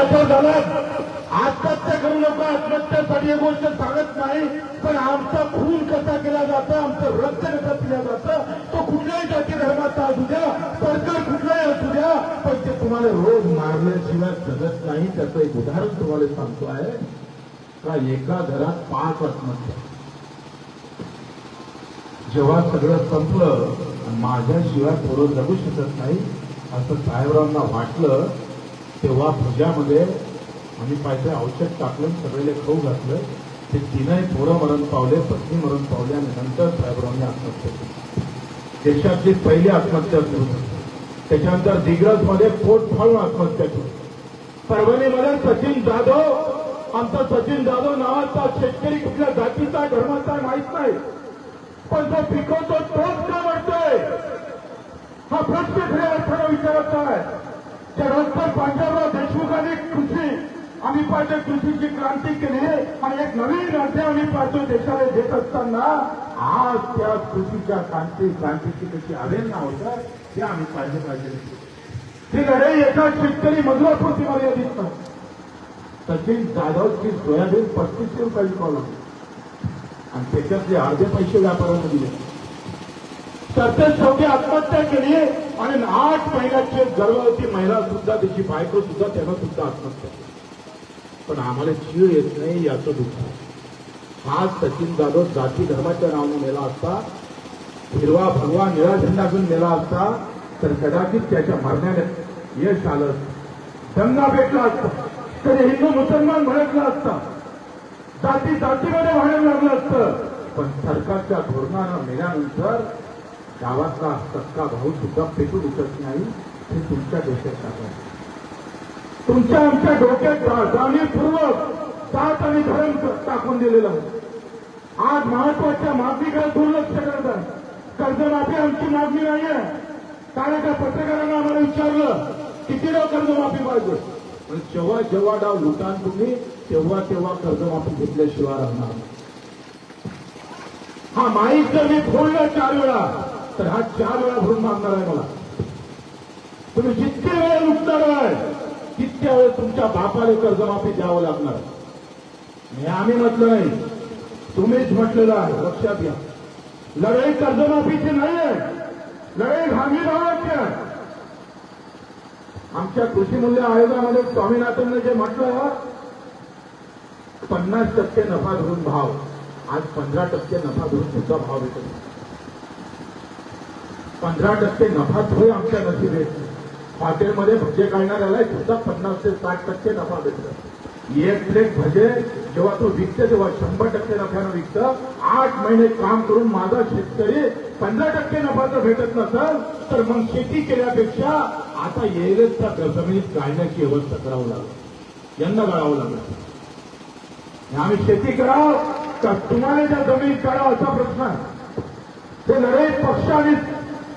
कठोर झालात आत्महत्या करू नका आत्महत्यासाठी ही गोष्ट सांगत नाही पण आमचा खून कसा केला जातो आमचं रक्त कसं पिलं जातं तो कुठल्याही जाती धर्माचा असू द्या सरकार कुठलाही असू द्या पण ते तुम्हाला रोज मारल्याशिवाय जगत नाही. त्याचं एक उदाहरण तुम्हाला सांगतो आहे. का एका घरात पाच आत्महत्या. जेव्हा सगळं संपलं माझ्याशिवाय थोडं जगू शकत नाही असं साहेबरावांना वाटलं तेव्हा भज्यामध्ये आम्ही पाहिजे औषध टाकलं सगळे खाऊ घातलं. ते तीनही पोरं मरण पावले पत्नी मरण पावले आणि नंतर साहेबरावांनी आत्महत्या केली. देशातली पहिली आत्महत्या सुरू त्याच्यानंतर दिग्रजमध्ये पोट फाळून आत्महत्या केली. परभणीमध्ये सचिन जाधव आमचा सचिन जाधव नावाचा शेतकरी कुठल्या जातीचा धर्माचा माहीत नाही. पण जो पिकवतो तोच का म्हणतोय हा प्रश्न खऱ्या अर्थानं विचारत आहे. त्या डॉक्टर पांडवराव देशमुखांनी कृषी. आम्ही पाहिजे कृषीची क्रांती केली आणि एक नवीन राज्य आम्ही पाहतो देशाला देत असताना. आज त्या कृषीच्या क्रांती क्रांतीची कशी अवेलना होतं ते आम्ही पाहिजे पाहिजे. ही लढाई एका शेतकरी मजुरापुरती मर्यादित नाही. सचिन जाधवची सोयाबीन पस्तीसशे रुपयाची कॉल लागली आणि त्याच्यातले अर्धे पैसे व्यापाऱ्यांना दिले. तर शेवटी आत्महत्या केली आणि आठ महिन्याची एक गर्भवती महिला सुद्धा त्याची बायको सुद्धा त्यानं सुद्धा आत्महत्या केली. पण आम्हाला जीव येत नाही याचं दुःख आहे. हा सचिन जाधव जाती धर्माच्या नावाने नेला असता हिरवा भगवा निळा झेंडा घेऊन नेला असता तर कदाचित त्याच्या मरण्याने यश आलं दंगा भेटला असता. कधी हिंदू मुसलमान भडकला असता. जाती जातीमध्ये भांडण लागलं असतं. पण सरकारच्या धोरणानं मेल्यानंतर गावातला सक्का भाऊ सुद्धा पेटू उठत नाही हे तुमच्या देशात आहे तुमच्या आमच्या डोक्यात जाणीवपूर्वक जात आणि धरण टाकून दिलेलं आहे. आज महत्त्वाच्या मागणीकडे दुर्लक्ष करत आहे. कर्जमाफी आमची मागणी नाही आहे. कारण एका पत्रकारानं आम्हाला विचारलं किती डाव कर्जमाफी पाहिजे? पण जेव्हा जेव्हा डाव लुटान तुम्ही तेव्हा तेव्हा कर्जमाफी घेतल्याशिवाय राहणार हा माईक जर मी फोडलं चार वेळा तर हा चार वेळा भरून मागणार आहे मला. तुम्ही जितके वेळ लुटणार आहे तितक्या वेळ तुमच्या बापाने कर्जमाफी द्यावं लागणार. हे आम्ही म्हटलं नाही तुम्हीच म्हटलेलं आहे लक्षात घ्या. लढाई कर्जमाफीची नाही आहे लढाई घामी भावाची आहे. आमच्या कृषी मूल्य आयोगामध्ये स्वामीनाथनने जे म्हटलं पन्नास टक्के नफा धरून भाव आज पंधरा टक्के नफा धरून सुद्धा भाव भेटत नाही. पंधरा टक्के नफा होय आमच्या नशीब येत हॉटेलमध्ये भजे काढणाऱ्याला सुद्धा पन्नास ते साठ टक्के नफा भेटतो एक प्लेट भजे जेव्हा तो विकते तेव्हा शंभर टक्के नफ्यानं विकतं. आठ महिने काम करून माझा शेतकरी पंधरा टक्के नफा जर भेटत नसेल तर मग शेती केल्यापेक्षा आता येईलच त्या जमिनीत काढण्याची व्यवस्था करावं लागेल. यांना गाळावं लागेल. आम्ही शेती करावं का तुम्हाला त्या जमिनीत काढावं असा प्रश्न आहे. ते लढाई पक्ष आणि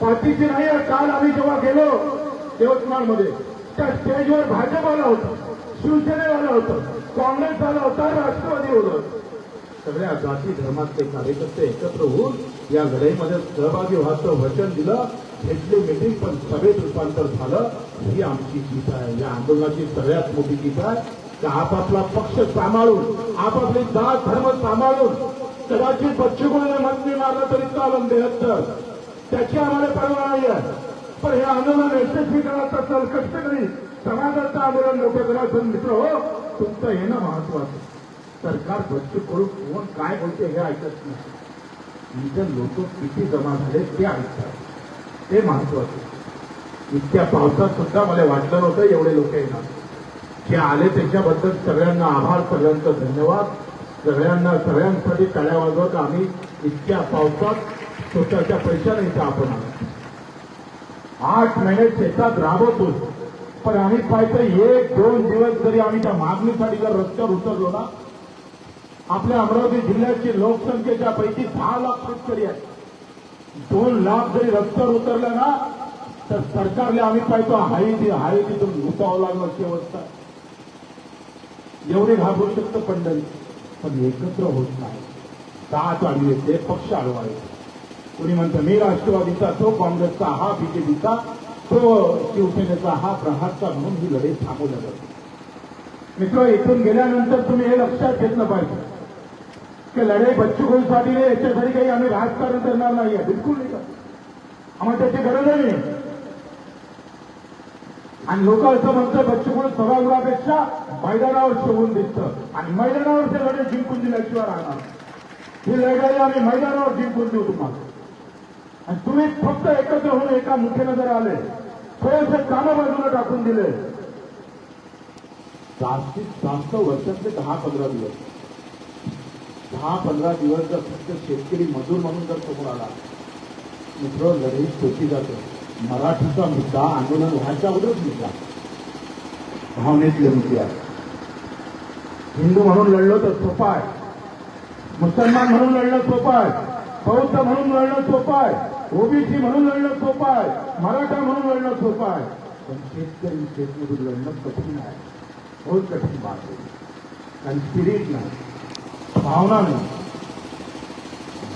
पार्टीची नाही काल आम्ही जेव्हा गेलो यवतमाळमध्ये त्या स्टेजवर भाजप आला होता शिवसेनेवाला होतं काँग्रेस आला होता राष्ट्रवादी होतं. सगळ्या जाती धर्मातले कार्यकर्ते एकत्र होऊन या लढाईमध्ये सहभागी व्हायचं वचन दिलं. घेतली मिटिंग पण सभेत रूपांतर झालं. ही आमची जीत आहे. या आंदोलनाची सगळ्यात मोठी जीत आहे. की आपापला पक्ष सांभाळून आपापली जात धर्म सांभाळून कदाचित पश्चिम मंत्री मारलं तरी चालून बेहत्तर त्याची आम्हाला परवा नाही आहे. पण हे आंदोलन यशस्वी करायचं तर कष्टकरी समाजाचं आंदोलन मोठं करायचं मित्र हो. तुमचं येणं महत्वाचं. सरकार स्वच्छ करून कोण काय बोलते हे ऐकत नाही. इथं लोक किती जमा झाले ते ऐकतात. ते महत्वाचं. इतक्या पावसात सुद्धा मला वाटलं नव्हतं एवढे लोक येणार. जे आले त्याच्याबद्दल सगळ्यांना आभार सगळ्यांचा धन्यवाद. सगळ्यांना सगळ्यांसाठी टाळ्या वाजवत आम्ही इतक्या पावसात स्वतःच्या पैशाने इथं आपण आठ महिने शेतात राबवतो पण आम्ही पाहतो एक दोन दिवस जरी आम्ही त्या मागणीसाठी जर रस्त्यावर उतरलो ना आपल्या अमरावती जिल्ह्याची लोकसंख्येच्या पैकी दहा लाख शेतकरी आहेत. दोन लाख जरी रस्त्यावर उतरले ना तर सरकारला आम्ही पाहतो हाई ती हाई तिथून घुसावं लागलं अशी अवस्था. एवढे घाबरू शकतं पंढरी. पण एकत्र होत नाही. दात आडवी येते पक्ष आडवा येते कोणी म्हणतं मी राष्ट्रवादीचा तो काँग्रेसचा हा बीजेपीचा तो शिवसेनेचा हा प्रहारचा म्हणून ही लढाई थांबवल्या जाते. मित्र इथून गेल्यानंतर तुम्ही हे लक्षात घेतलं पाहिजे. की लढाई बच्चू साठी नाही याच्यासाठी काही आम्ही राजकारण करणार नाही बिलकुल नाही आम्हाला त्याची गरज नाही. आणि लोक असं म्हणतं बच्चूकडून सभागृहापेक्षा मैदानावर शोभून दिसतं. आणि मैदानावर ते लढे जिंकून दिल्याशिवाय राहणार ही लढाई आम्ही मैदानावर जिंकून देऊ तुम्हाला. आणि तुम्ही फक्त एकत्र होऊन एका मुठीनं जर आले. थोडेसे कामं बाजूला टाकून दिले. जास्तीत जास्त वर्षातले दहा पंधरा दिवस. दहा पंधरा दिवस जर फक्त शेतकरी मजूर म्हणून जर समोर आला मित्र लढाई सोपी जाते. मराठीचा मुद्दा आंदोलन व्हायच्या अगोदरच मुद्दा. भावनेतले मुद्दे आहे हिंदू म्हणून लढलो तर सोपा आहे. मुसलमान म्हणून लढणं सोपं आहे. बौद्ध म्हणून लढणं सोपं आहे. ओबीसी म्हणून लढणं सोपं आहे. मराठा म्हणून लढणं सोपं आहे. पण शेतकरी शेतमधून लढणं कठीण आहे. बहुत कठीण बात आहे. कारण स्पिरिट नाही. भावना नाही.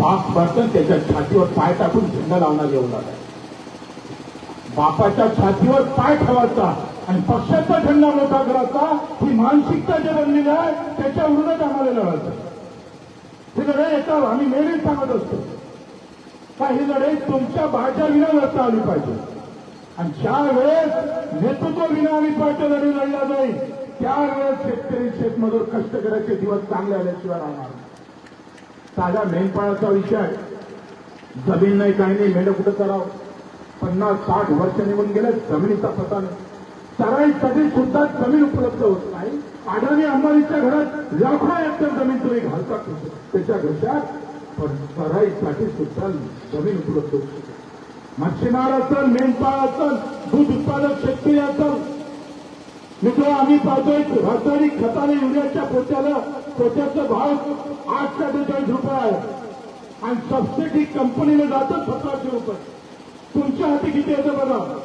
बाप बर्तन त्याच्या छातीवर पाय टाकून झेंडा लावणार एवढा आहे. बापाच्या छातीवर पाय ठेवायचा आणि पक्षाचा झेंडा मोठा करायचा ही मानसिकता जे बनलेली आहे त्याच्या विरोधात आम्हाला लढायचं ही लढाई येतात आम्ही नेहमी सांगत असतो. का ही लढाई तुमच्या बाच्या विना लढता आली पाहिजे. आणि ज्या वेळेस नेतृत्व विना आली पाहिजे लढाई लढला जाईल त्यावेळेस शेतकरी शेतमजूर कष्ट करायचे दिवस चांगले आल्याशिवाय राहणार साधा मेंढपाळाचा विषय जमीन नाही काही नाही मेंढ कुठं करावं पन्नास साठ वर्ष निघून गेले जमिनीचा पता नाही. चराईसाठी सुद्धा जमीन उपलब्ध होत नाही. अडाणी अंबानीच्या घरात लाखो एकर जमीन तुम्ही घालता. त्याच्या घशात पण सुद्धा जमीन उपलब्ध होऊ शकते मच्छीमार असेल मेंढपाळ असेल दूध उत्पादक शेतकरी असेल मित्र आम्ही पाहतोय रासायनिक खताने युरियाच्या पोत्याला पोत्याचा भाव आठशे बेचाळीस रुपये आहे. आणि सबसिडी कंपनीला जातं सतराशे रुपये. तुमच्या हाती किती येतं बघा?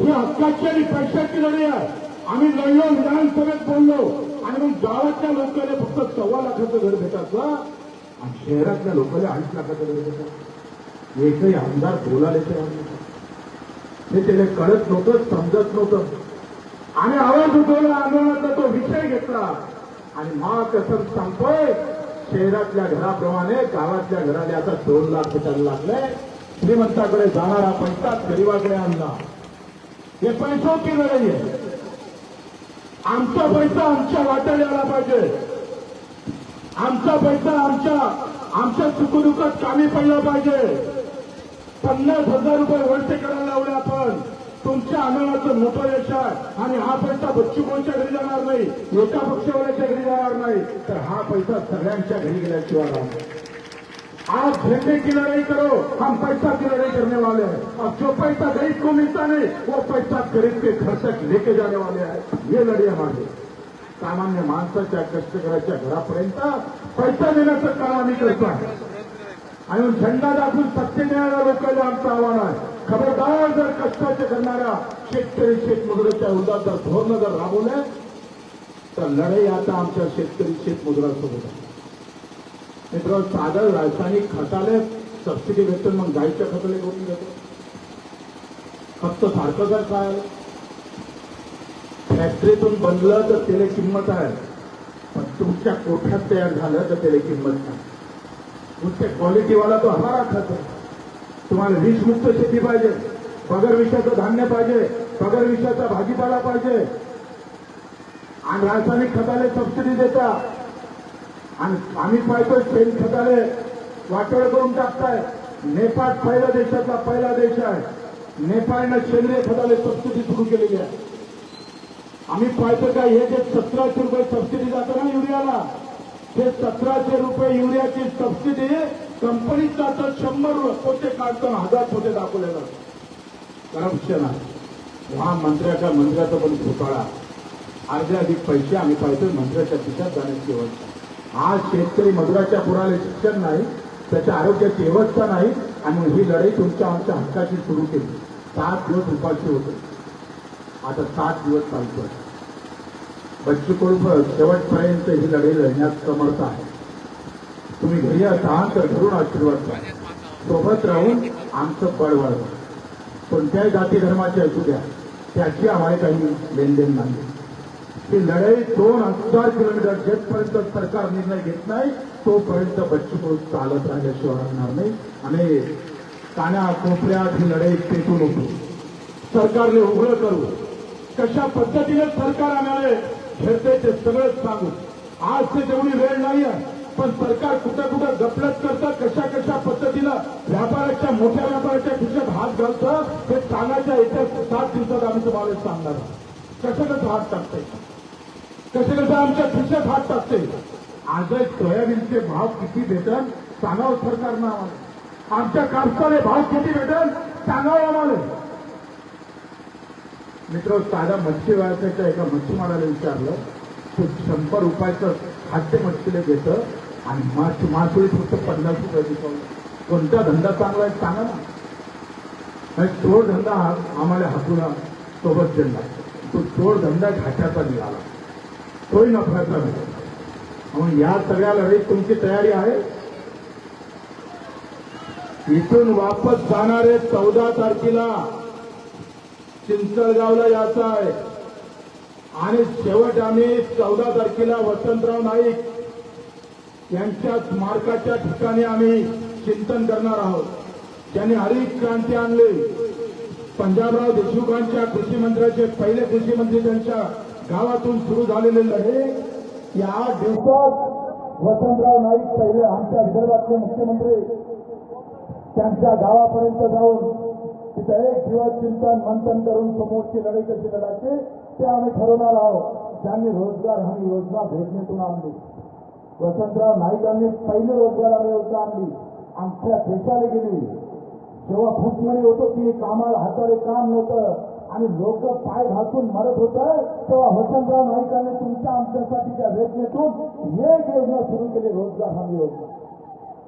ही हक्काची आणि पैशाची लढाई आहे. आम्ही लढलो विधानसभेत बोललो. आणि मग गावातल्या लोकांना फक्त सव्वा लाखाचं घर भेटायचं. आणि शहरातल्या लोकांना अडीच लाखाचं गरज भेटायचं एकही आमदार बोलायला ते हे त्याला कळत नव्हतं समजत नव्हतं. आणि आवाज उठवला आंदोलनाचा तो विषय घेतला. आणि मा कसं सांगतोय शहरातल्या घराप्रमाणे गावातल्या घराने आता दोन लाख भेटायला लागले. श्रीमंताकडे जाणारा पैसा गरीबाकडे आणला. हे पैशाची लढाई आहे? आमचा पैसा आमच्या वाट्याला आला पाहिजे. आमचा पैसा आमच्या आमच्या सुखदुःखात कामी पडला पाहिजे. पन्नास हजार रुपये वर्ष करायला लावले आपण. तुमच्या आंदोलनाचं मोठं यश आहे. आणि हा पैसा बच्चू कोणच्या घरी जाणार नाही. एका पक्षवाल्याच्या घरी जाणार नाही. तर हा पैसा सगळ्यांच्या घरी गेल्याशिवाय राहणार नाही. आज झंडे की लड़ाई करो. हम पैसा की लड़ाई करने वाले हैं. और जो पैसा गरीब को मिलता नहीं वो पैसा गरीब के घर तक लेके जाने वाले हैं. ये लढाई हमारी सामान्य माणसाच्या कष्टकऱ्याच्या घरापर्यंत पैसा देण्याचं काम आम्ही करतो. आहे आणि मग झेंडा दाखवून सत्य देणाऱ्या लोकांना आमचं आव्हान आहे. खबरदार जर कष्टाचे करणाऱ्या शेतकरी शेतमजुराच्या विरोधात जर धोरणं जर राबवले तर लढाई आता आमच्या शेतकरी शेतमजुरासोबत आहे. मित्र साधं रासायनिक खताले सबसिडी भेटतो मग गायच्या खताले करून घेतो फक्त सारखं जर काय फॅक्टरीतून बनलं तर त्याला किंमत आहे. पण तुमच्या कोठ्यात तयार झालं तर त्याला किंमत नाही. तुमच्या क्वालिटीवाला तो हमारा खत. तुम्हाला विषमुक्त शेती पाहिजे. बगर विषाचं धान्य पाहिजे. बगर विषाचा भाजीपाला पाहिजे. आणि रासायनिक खताले सबसिडी देता. आणि आम्ही पाहतोय शेण खताले वाटोळ करून टाकताय. नेपाळ पहिला देशातला पहिला देश आहे. नेपाळनं सेंद्रिय खताले सबसिडी सुरू केलेली आहे. आम्ही पाहतो का हे जे सतराशे रुपये सबसिडी जातं ना युरियाला? ते सतराशे रुपये युरियाची सबसिडी कंपनीत जातात शंभर पोते काढतो हजार पोते दाखवलेलं. करप्शन आहे. महामंत्र्याच्या मंत्र्याचा पण घोटाळा. अर्धे अधिक पैसे आम्ही पाहतोय मंत्र्याच्या खिशात जाण्याची व्यवस्था. आज शेतकरी मजुराच्या पुराला शिक्षण नाही त्याच्या आरोग्याची व्यवस्था नाही आणि ही लढाई तुमच्या आमच्या हक्काची सुरू केली. सात दिवस उपाशी होते. आता सात दिवस चालतोय. बच्चू कडू शेवटपर्यंत ही लढाई लढण्यास समर्थ आहे. तुम्ही घरी असाल तर घरून आशीर्वाद द्या सोबत राहून आमचं बळ वाढवा. कोणत्याही जाती धर्माचे असू द्या त्याची आम्हाला काही लेनदेन नाही. ही लढाई दोन हजार किलोमीटर जेथपर्यंत सरकार निर्णय घेत नाही तोपर्यंत बच्चू चालत राहिल्याशिवाय राहणार नाही. आणि कान्या कोपऱ्यात ही लढाई पेटू नको. सरकारने उघडं करू. कशा पद्धतीने सरकार आम्हाला घेते ते सगळंच सांगू. आज ते तेवढी वेळ नाही आहे पण सरकार कुठं कुठं गपलत करतं कशा कशा पद्धतीनं व्यापाऱ्याच्या मोठ्या व्यापाराच्या खिशात हात घालतं हे सांगायच्या येत्या सात दिवसात आम्ही तुम्हाला सांगणार कसं कसं हात टाकते? कसे कसं आमच्या खिशात हात टाकते? आज सोयाबीनचे भाव किती भेटल सांगावं सरकारनं आम्हाला. आमच्या कापसाने भाव किती भेटल सांगावं आम्हाला. मित्र साधा मच्छी व्यवसायाच्या एका मच्छीमाराला विचारलं तो शंभर रुपयाचं खाद्य मच्छीला घेतं आणि मास मासोळी फक्त पन्नास रुपये विकवलं कोणता धंदा चांगला आहे सांगा ना. चोर धंदा हा आम्हाला हातूला सोबत दिला तो चोर धंदा घाट्याचा निघाला. तोही नफ्याचा मिळाला म्हणून या सगळ्या लढाईत तुमची तयारी आहे? इथून वापस जाणारे चौदा तारखेला चिंचळगावला यायचं आहे. आणि शेवट आम्ही चौदा तारखेला वसंतराव नाईक यांच्या स्मारकाच्या ठिकाणी आम्ही चिंतन करणार आहोत. त्यांनी हरित क्रांती आणली. पंजाबराव देशमुखांच्या कृषी मंत्र्याचे पहिले कृषी मंत्री त्यांच्या गावातून सुरू झालेले लढे या आठ दिवसात वसंतराव नाईक पहिले आमच्या विदर्भातले मुख्यमंत्री त्यांच्या गावापर्यंत जाऊन तिथं एक दिवस चिंतन मंथन करून समोरची लढाई कशी लढायची ते आम्ही ठरवणार आहोत. त्यांनी रोजगार हमी योजना भेटणीतून आणली. वसंतराव नाईकांनी पहिली रोजगार हमी योजना आणली. आमच्या देशाला गेली. जेव्हा भूकमणी होतो की कामाला हाताने काम नव्हतं आणि लोक पाय घासून मरत होत तेव्हा वसंतराव नाईकांनी तुमच्या आमच्यासाठीच्या वेदनेतून एक योजना सुरू केली रोजगार हमी योजना.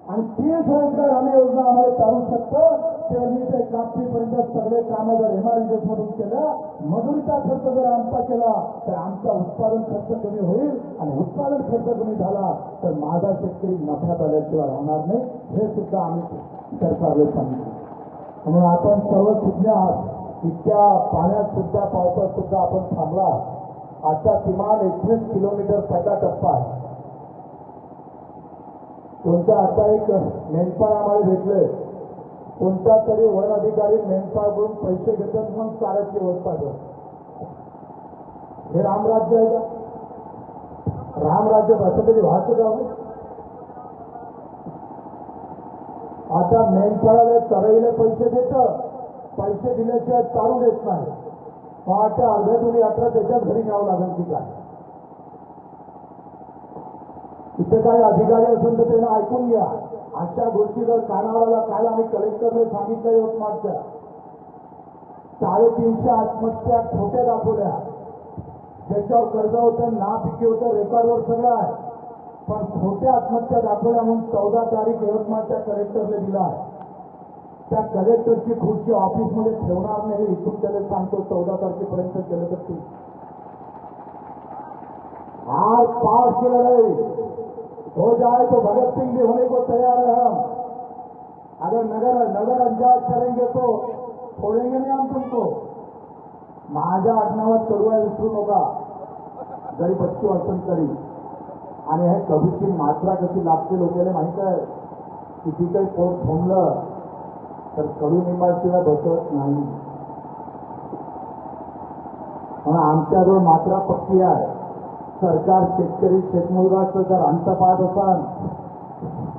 आणि तीच रोजगार हमी योजना आम्हाला चालू शकतं. पेरणी ते कापणीपर्यंत सगळे कामं जर एमआरजीएस मधून केलं मजुरीचा खर्च जर आमचा केला तर आमचा उत्पादन खर्च कमी होईल आणि उत्पादन खर्च कमी झाला तर माझा शेतकरी नफ्यात आल्याशिवाय राहणार नाही. हे सुद्धा आम्ही सरकारला सांगितलं. म्हणून आपण सर्व सुज्ञ आहात. इतक्या पाण्यात सुद्धा पावसात सुद्धा आपण थांबला. आजचा किमान एकवीस किलोमीटर पहिला टप्पा आहे. कोणत्या आता एक मेंढपाळ आम्हाला भेटलंय कोणत्या तरी वन अधिकारी मेंढपाळकडून पैसे घेतात मग चाऱ्याची व्यवस्था करतात हे रामराज्य आहे का? रामराज्य असं तरी व्हायचं का आता मेंढपाळाला चराईला पैसे देत पैसे दिल्याशिवाय चालू देत नाही. पहाटे अर्ध्यातून यात्रा त्याच्या घरी न्यावं लागेल की काय? इथे काही अधिकारी असेल तर त्यांना ऐकून घ्या. अशा गोष्टी जर कानावाला काल आम्ही कलेक्टरने सांगितलं यवतमाळच्या साडेतीनशे आत्महत्या खोट्या दाखवल्या. ज्याच्यावर कर्ज होतं ना पिके होतं रेकॉर्डवर सगळं आहे. पण खोट्या आत्महत्या दाखवल्या म्हणून चौदा तारीख यवतमाळच्या कलेक्टरने दिला आहे. त्या कलेक्टरची खुर्ची ऑफिसमध्ये ठेवणार नाही इथून त्याला सांगतो चौदा तारखेपर्यंत केलं तर ती आज पास केलं नाही. हो जाए तो भगत सिंह भी होने को तैयार है हम। अगर नगर नगर अंदाज करेंगे तो छोड़ेंगे नहीं हम तुमको। माझ्या आडनावात करूया विसरू नका जरी बच्चू असन तरी आणि हे कवीची मात्रा कशी लागते लोकांना माहीत आहे किती काही पोट थोंबलं तर कडू निंबाशिवाय बसत नाही। म्हणून आमच्याजवळ मात्रा पक्की आहे सरकार शेतकरी शेतमुलगाचं जर अंत पाहत असाल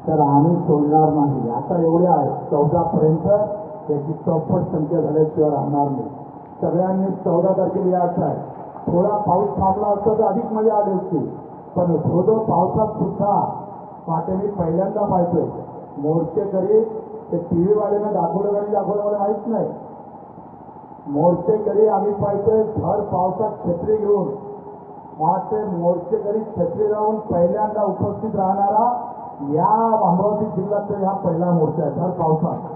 तर आम्ही सोडणार नाही. आता एवढ्या चौदापर्यंत त्याची चौपट संख्या झाल्याशिवाय राहणार नाही. सगळ्यांनी चौदा तारखेला यायचं आहे. थोडा पाऊस थांबला असता तर अधिक मजा आली असती. पण थोडं पावसात सुद्धा वाटे मी पहिल्यांदा पाहतोय मोर्चेकरी ते टीव्ही व्हीवाल्यानं दाखवलं आणि दाखवलं माहीत नाही. मोर्चेकरी आम्ही पाहिजे भर पावसात छत्री घेऊन मात्र मोर्चेकरी छत्री राहून पहिल्यांदा उपस्थित राहणारा या अमरावती जिल्ह्याचा हा पहिला मोर्चा आहे. भर पावसात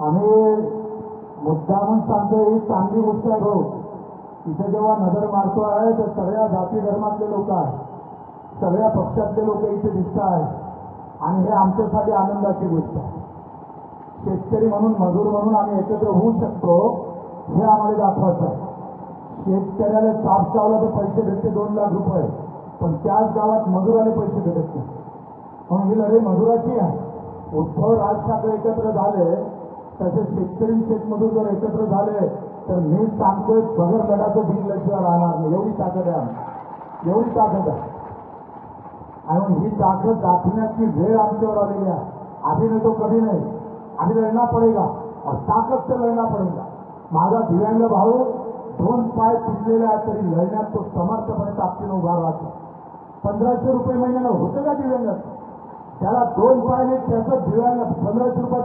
आम्ही मुद्दामून सांगतो ही चांगली गोष्ट आहे भाऊ. इथे जेव्हा नजर मारतो आहे तर सगळ्या जाती धर्मातले लोक आहेत. सगळ्या पक्षातले लोक इथे दिसत आहेत. आणि हे आमच्यासाठी आनंदाची गोष्ट आहे. शेतकरी म्हणून मजूर म्हणून आम्ही एकत्र होऊ शकतो हे आम्हाला दाखवायचं आहे. शेतकऱ्याला साफ चावला तर पैसे भेटते दोन लाख रुपये. पण त्याच गावात मजुराने पैसे भेटत नाही. म्हणून ही लढाई मजुराची आहे. उद्धव राज ठाकरे एकत्र झाले. तसे शेतकरी शेतमजूर जर एकत्र झाले तर मी सांगतोय बगर गडाचं दिल्याशिवाय राहणार नाही. एवढी ताकद आहे एवढी ताकद आहे. आणि ही ताकद दाखवण्याची वेळ आमच्यावर आलेली आहे. अभी नाही तो कधी नाही. अभी लढना पडेगा. ताकद तर लढना पडेगा. माझा दिव्यांग भाऊ दोन पाय तुटलेले आहेत तरी लढण्यात तो समर्थपणे ताकदीने उभा राहतो. पंधराशे रुपये महिन्यानं होतं का दिव्यांगाचं त्याला दोन पाय नाही त्याचं दिव्यांग पंधराशे रुपयात